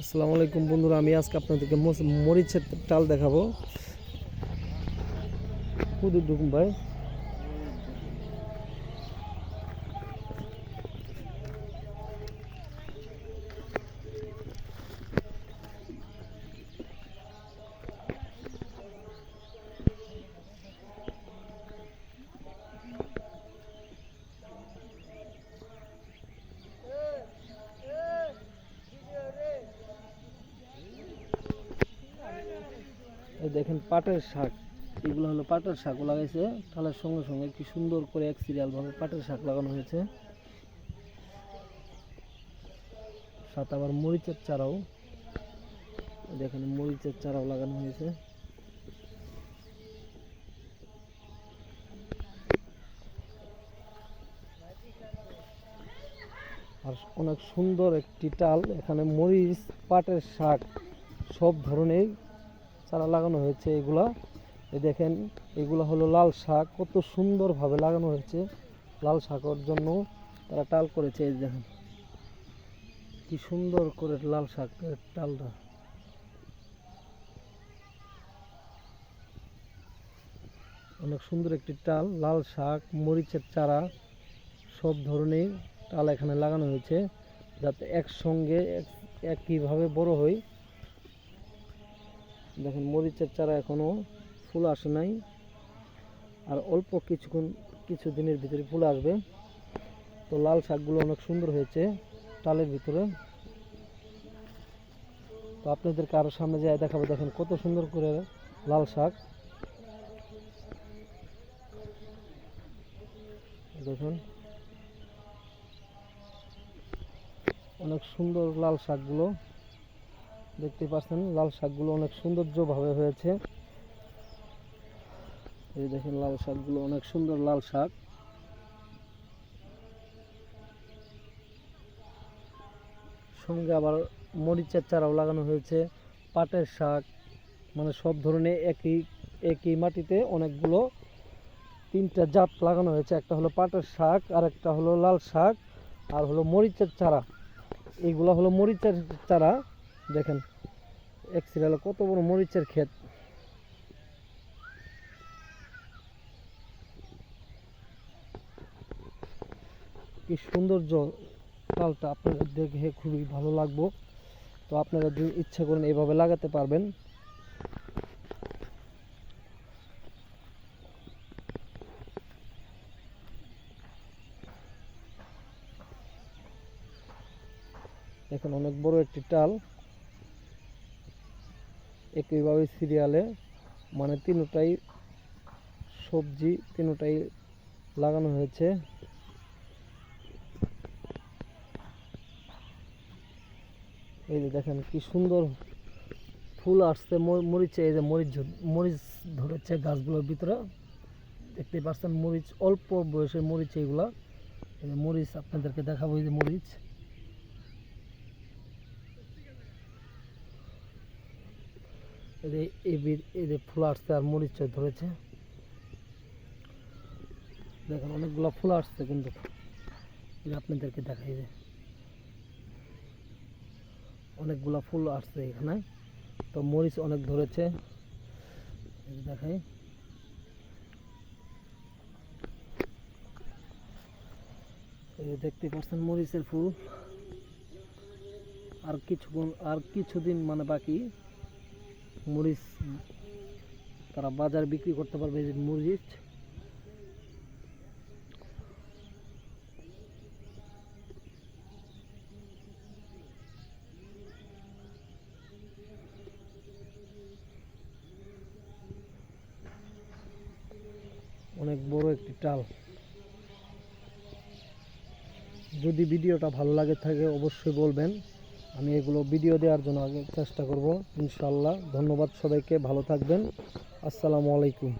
আসসালামু আলাইকুম বন্ধুরা আমি আজকে আপনাদেরকে মরিচের টাল দেখাবো। কুদুর ভাই। এই দেখেন পাটের শাক, এগুলো হলো পাটের শাক লাগাইছে। তালের সঙ্গে সঙ্গে কি সুন্দর করে এক সিরিয়াল ভাবে পাটের শাক লাগানো হয়েছে। সাথে আবার মরিচের চারাও। দেখেন মরিচের চারাও লাগানো হয়েছে। আর অনেক সুন্দর একটি টাল, এখানে মরিচ, পাটের শাক, সব ধরনের চারা লাগানো হয়েছে এগুলা। এই দেখেন, এগুলা হলো লাল শাক। কত সুন্দরভাবে লাগানো হয়েছে লাল শাকের জন্য। তারা টাল করেছে, এই দেখেন। কি সুন্দর করে লাল শাকের টালটা। অনেক সুন্দর একটি টাল, লাল শাক, মরিচের চারা, সব ধরনের টাল এখানে লাগানো হয়েছে। যাতে একসঙ্গে এক- একইভাবে বড় হয়। দেখেন মরিচের চারা এখনও ফুল আসে নাই। আর অল্প কিছুক্ষণ, কিছু দিনের ভিতরে ফুল আসবে। তো লাল শাকগুলো অনেক সুন্দর হয়েছে টালের ভিতরে। তো আপনাদেরকে আরও সামনে যায় দেখাবো, দেখেন কত সুন্দর করে লাল শাক। দেখুন। অনেক সুন্দর লাল শাকগুলো। দেখতে পাচ্ছেন, লাল শাকগুলো অনেক সৌন্দর্যভাবে হয়েছে। এই দেখেন, লাল শাকগুলো অনেক সুন্দর লাল শাক। সঙ্গে আবার মরিচের চারাও লাগানো হয়েছে, পাটের শাক মানে সব ধরনের একই একই মাটিতে অনেকগুলো, তিনটা জাত লাগানো হয়েছে। একটা হলো পাটের শাক আর একটা হলো লাল শাক, আর হলো মরিচের চারা। এইগুলো হলো মরিচের চারা। দেখেন, এক সিরিয়ালে কত বড় মরিচের ক্ষেত। কি সৌন্দর্য তালটা আপনাদের দেখে খুবই ভালো লাগবো। তো আপনারা যদি ইচ্ছা করেন এইভাবে লাগাতে পারবেন। দেখেন অনেক বড় একটি টাল। একইভাবে সিরিয়ালে মানে তিনটাই সবজি, তিনটাই লাগানো হয়েছে। এই যে দেখেন কি সুন্দর ফুল আসছে মরিচে, এই যে মরিচ মরিচ ধরেছে গাছগুলোর ভিতরে। দেখতে পাচ্ছেন মরিচ, অল্প বয়সের মরিচ এগুলা এই যে মরিচ, আপনাদেরকে দেখাবো এই যে মরিচ। এই যে ফুল আসছে আর মরিচ ধরেছে। দেখেন, অনেকগুলো ফুল আসছে কিন্তু আপনাদেরকে দেখাই যে অনেকগুলা ফুল আসছে এখানে। তো মরিচ অনেক ধরেছে। দেখাই। দেখতে পাচ্ছেন মরিচের ফুল। আর কিছুক্ষণ আর কিছুদিন মানে বাকি মরিচ, তারা বাজার বিক্রি করতে পারবে যে মরিচ। অনেক বড় একটি টাল। যদি ভিডিওটা ভালো লাগে থাকে, অবশ্যই বলবেন। আমি এগুলো ভিডিও দেওয়ার জন্য আগে চেষ্টা করব। ইনশাল্লাহ ধন্যবাদ সবাইকে। ভালো থাকবেন। আসসালামু আলাইকুম।